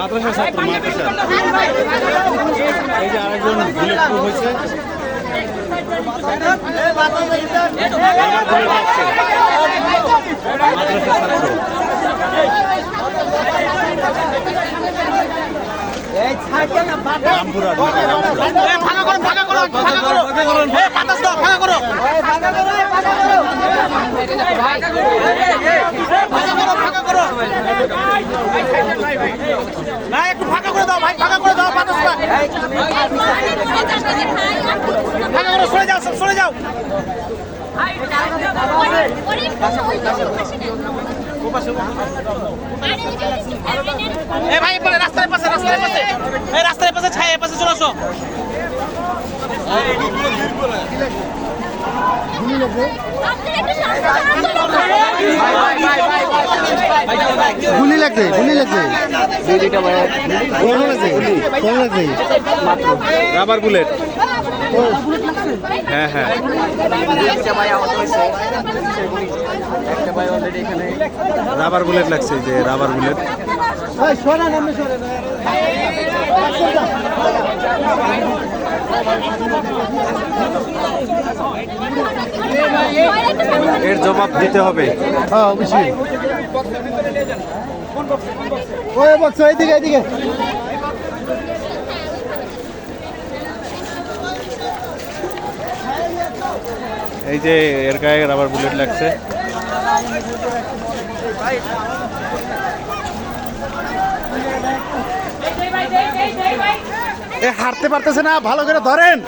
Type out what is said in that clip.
মাদ্রাসা ছাত্র মাদ্রাসা এই যে আরেকজন বুলেট প্রুফ হয়েছে মাদ্রাসা ছাত্র রামপুরা ভাগা করো ভাগা করো ভাগা করো এ বাতাস দাও ভাগা করো ভাগা করো ভাগা করো না, একটু ফাঁকা করে দাও ভাই, ফাঁকা করে দাও দাও ফাঁকা করো, সরে যাও, সব সরে যাও। ভাই এবারে রাস্তার পাশে রাস্তার পাশে। এই রাস্তার পাশে ছায় পাশে চলে আসো। গুলি লাগছে গুলি লাগছে। কোন লাগছে লাগছে। রাবার বুলেট হ্যাঁ হ্যাঁ। রাবার বুলেট লাগছে যে রাবার বুলেট এর জবাব দিতে হবে। হ্যাঁ অবশ্যই। ওই বক্স এইদিকে এইদিকে। এই যে এর গায়ে রাবার বুলেট লাগছে। এ হাঁটতে পারতেছে না ভালো করে ধরেন।